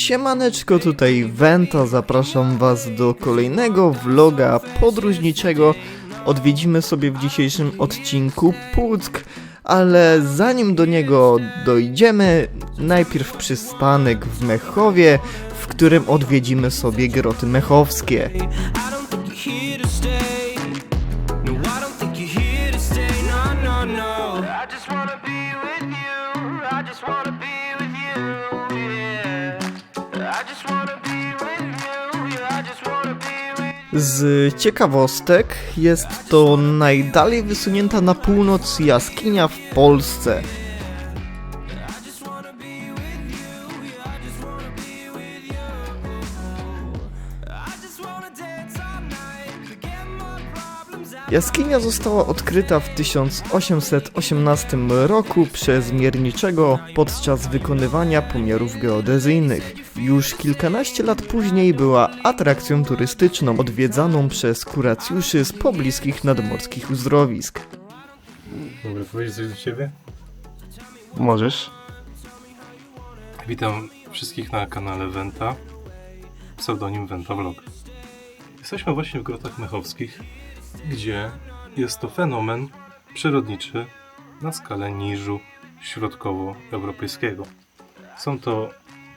Siemaneczko, tutaj Wenta, zapraszam was do kolejnego vloga podróżniczego. Odwiedzimy sobie w dzisiejszym odcinku Puck, ale zanim do niego dojdziemy, najpierw przystanek w Mechowie, w którym odwiedzimy sobie groty mechowskie. Z ciekawostek jest to najdalej wysunięta na północ jaskinia w Polsce. Jaskinia została odkryta w 1818 roku przez mierniczego podczas wykonywania pomiarów geodezyjnych. Już kilkanaście lat później była atrakcją turystyczną odwiedzaną przez kuracjuszy z pobliskich nadmorskich uzdrowisk. Mogę powiedzieć coś do ciebie? Możesz. Witam wszystkich na kanale Wenta, pseudonim Wenta Vlog. Jesteśmy właśnie w Grotach Mechowskich, gdzie jest to fenomen przyrodniczy na skalę niżu środkowoeuropejskiego. Są to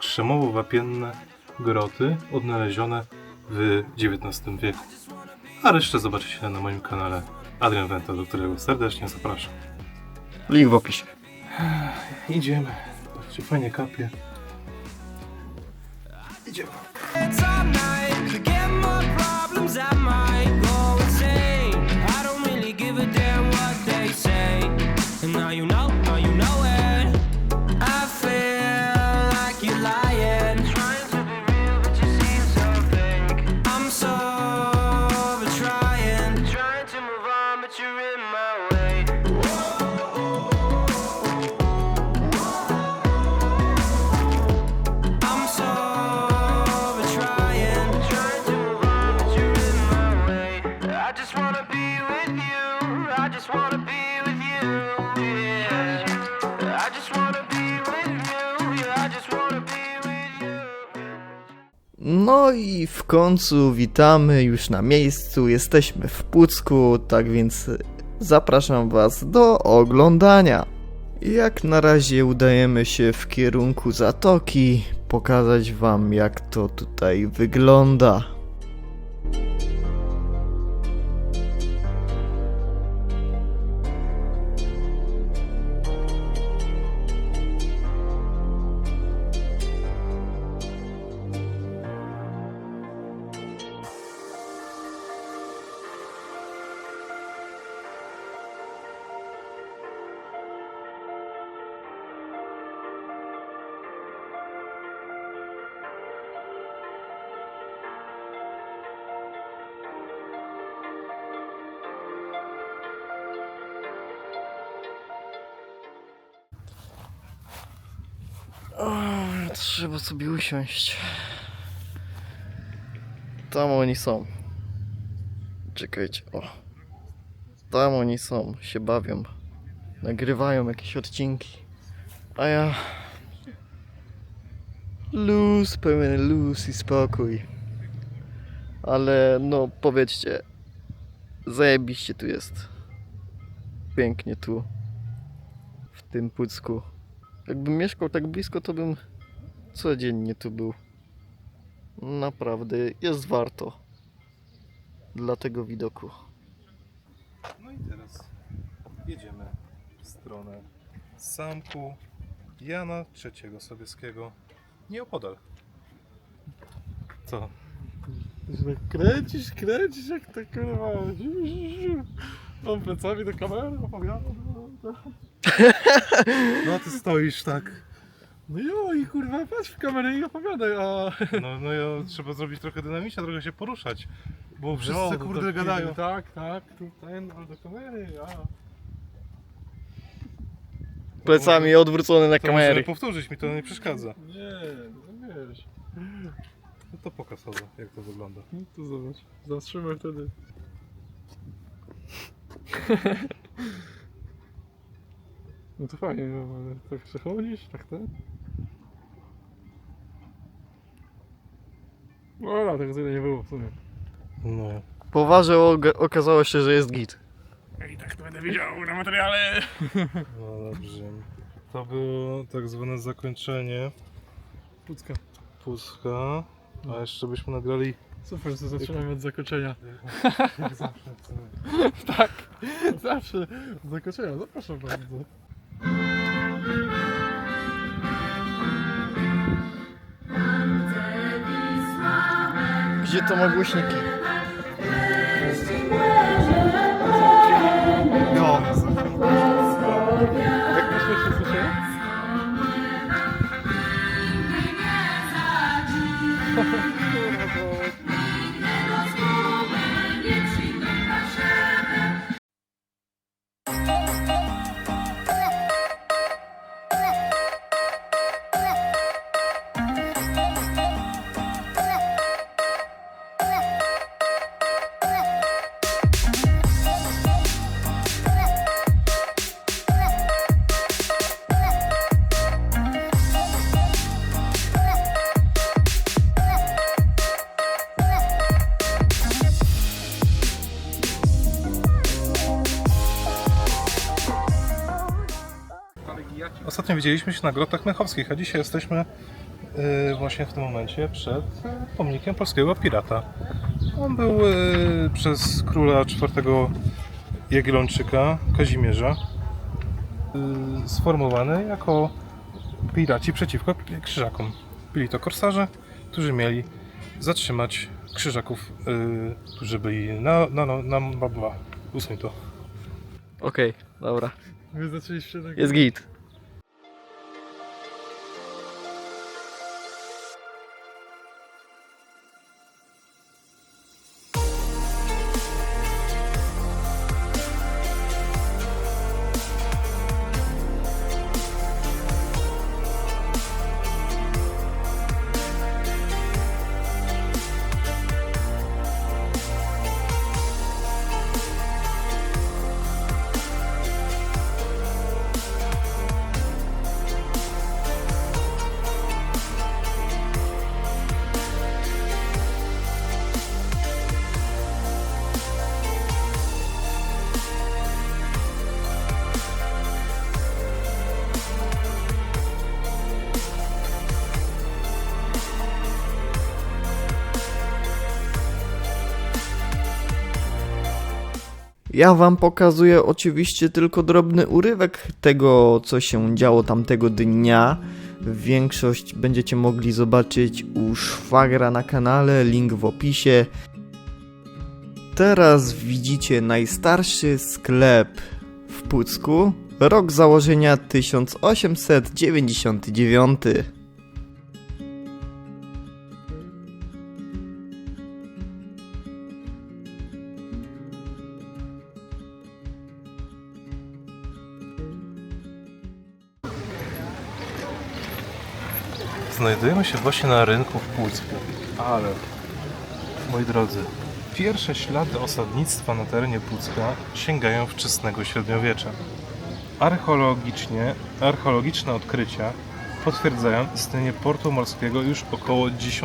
krzemowo-wapienne groty odnalezione w XIX wieku. A resztę zobaczycie na moim kanale Adrian Wenta, do którego serdecznie zapraszam. Link w opisie. Idziemy. Patrzcie, fajnie kapie. Idziemy. No i w końcu witamy już na miejscu, jesteśmy w Pucku, tak więc zapraszam Was do oglądania. Jak na razie udajemy się w kierunku zatoki, pokazać Wam jak to tutaj wygląda. O, trzeba sobie usiąść. Tam oni są. Czekajcie, o. Tam oni są, się bawią. Nagrywają jakieś odcinki. A ja... Luz, pełen luz i spokój. Ale no, powiedzcie, zajebiście tu jest. Pięknie tu. W tym Pucku. Jakbym mieszkał tak blisko, to bym codziennie tu był. Naprawdę jest warto. Dla tego widoku. No i teraz jedziemy w stronę zamku Jana III Sobieskiego nieopodal. Co? Kręcisz, kręcisz jak to kurwa. Mam plecami do kamery, opowiadam. No ty stoisz tak. No jo i kurwa patrz w kamerę i opowiadaj, a... No, no ja, trzeba zrobić trochę dynamicznie, trochę się poruszać. Bo wszyscy No, kurde tak, gadają. Tak, tak, tu ten, ale do kamery, a... Plecami odwrócone na To kamery. możemy powtórzyć, mi to nie przeszkadza. Nie, no wiesz. No to pokaż jak to wygląda. No to zobacz, zatrzymaj wtedy. No to fajnie, no, ale tak przechodzisz, tak ten. No dobra, tego tyle nie było w sumie. No. Poważnie okazało się, że jest git. I tak to będę widział na materiale. No dobrze. To było tak zwane zakończenie Pucka. Puska. A jeszcze byśmy nagrali. Super, że zaczynamy od zakończenia. Jak zawsze. Tak, zawsze od zakończenia. Zapraszam bardzo. Gdzie to ma głośniki? Widzieliśmy się na grotach mechowskich, a dzisiaj jesteśmy yy, właśnie w tym momencie przed pomnikiem polskiego pirata. On był yy, przez króla IV Jagiellończyka, Kazimierza, yy, sformowany jako piraci przeciwko krzyżakom. Byli to korsarze, którzy mieli zatrzymać krzyżaków, yy, którzy byli na, na, na, na, na usuń to. Okej, dobra. Wy zaczęliście tak... Jest git. Ja wam pokazuję oczywiście tylko drobny urywek tego, co się działo tamtego dnia. Większość będziecie mogli zobaczyć u szwagra na kanale, link w opisie. Teraz widzicie najstarszy sklep w Pucku. Rok założenia 1899. Znajdujemy się właśnie na rynku w Pucku, ale moi drodzy, pierwsze ślady osadnictwa na terenie Pucka sięgają wczesnego średniowiecza. Archeologicznie, archeologiczne odkrycia potwierdzają istnienie portu morskiego już około X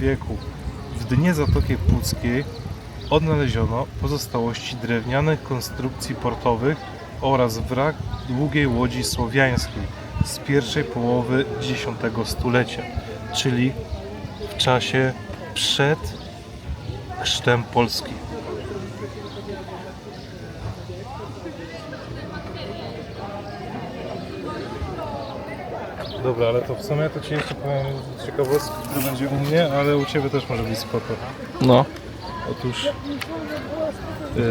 wieku. W dnie Zatoki Puckiej odnaleziono pozostałości drewnianych konstrukcji portowych oraz wrak długiej łodzi słowiańskiej z pierwszej połowy X stulecia, czyli w czasie przed chrztem Polski. Dobra, ale to w sumie to Ci jeszcze powiem ciekawostkę, która będzie u mnie, ale u Ciebie też może być spoko. No. Otóż yy,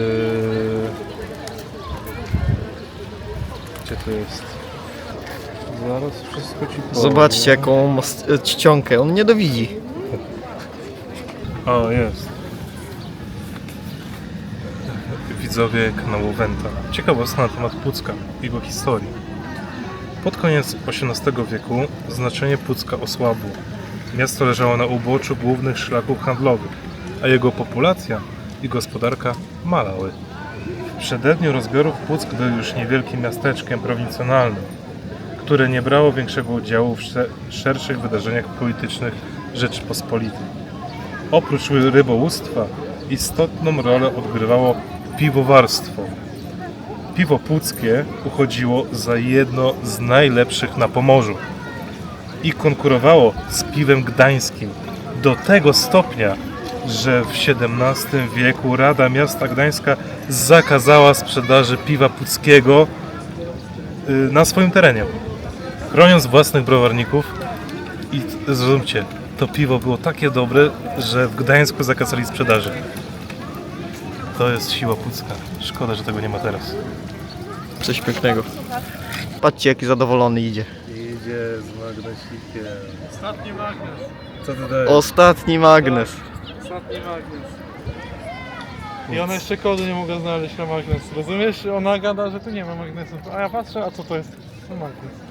gdzie to jest? Zaraz wszystko ci powiem. Zobaczcie jaką ma s- e, czcionkę, on nie dowidzi. O, jest. Widzowie kanału Wenta. Ciekawostka na temat Pucka i jego historii. Pod koniec XVIII wieku znaczenie Pucka osłabło. Miasto leżało na uboczu głównych szlaków handlowych, a jego populacja i gospodarka malały. W przededniu rozbiorów Puck był już niewielkim miasteczkiem prowincjonalnym, które nie brało większego udziału w sze- szerszych wydarzeniach politycznych Rzeczypospolitej. Oprócz rybołówstwa istotną rolę odgrywało piwowarstwo. Piwo puckie uchodziło za jedno z najlepszych na Pomorzu i konkurowało z piwem gdańskim do tego stopnia, że w XVII wieku Rada Miasta Gdańska zakazała sprzedaży piwa puckiego y, na swoim terenie, chroniąc własnych browarników i zrozumcie, to piwo było takie dobre, że w Gdańsku zakazali sprzedaży. To jest siła pucka. Szkoda, że tego nie ma teraz. Coś pięknego. Patrzcie, jaki zadowolony idzie. Idzie z magnesikiem. Ostatni magnes. Co ty dajesz? Ostatni magnes. Ostatni magnes. I ona jeszcze kodu nie mogła znaleźć na magnes. Rozumiesz? Ona gada, że tu nie ma magnesów. A ja patrzę, a co to jest? To magnes.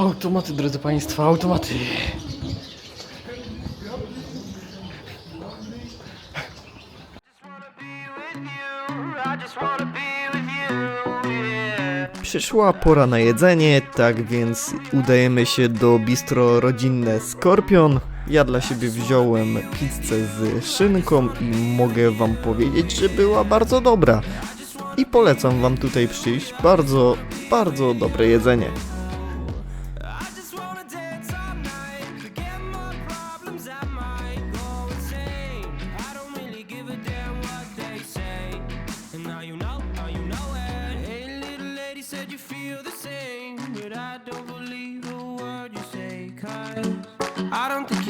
Automaty, drodzy Państwo, automaty. Przyszła pora na jedzenie, tak więc udajemy się do bistro rodzinne Skorpion. Ja dla siebie wziąłem pizzę z szynką i mogę wam powiedzieć, że była bardzo dobra. I polecam wam tutaj przyjść. Bardzo, bardzo dobre jedzenie.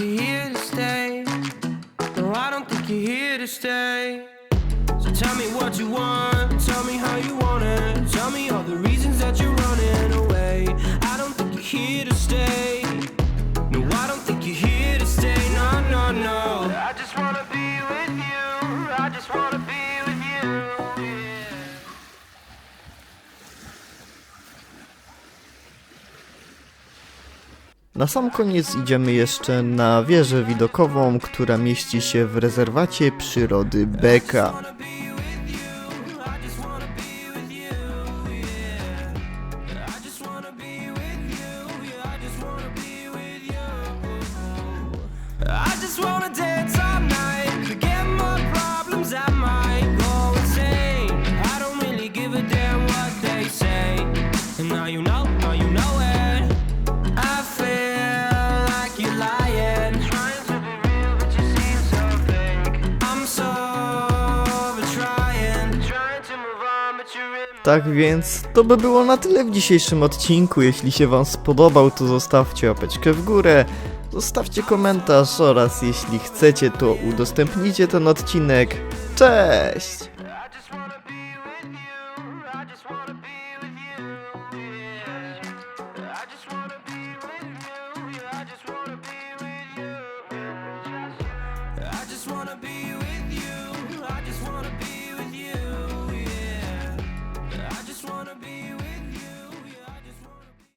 You're here to stay. No, I don't think you're here to stay. So tell me what you want, tell me how you want it. Tell me all the reasons that you're running away. I don't think you're here to Na sam koniec idziemy jeszcze na wieżę widokową, która mieści się w rezerwacie przyrody Beka. Tak więc to by było na tyle w dzisiejszym odcinku. Jeśli się Wam spodobał, to zostawcie łapeczkę w górę, zostawcie komentarz oraz jeśli chcecie, to udostępnijcie ten odcinek. Cześć!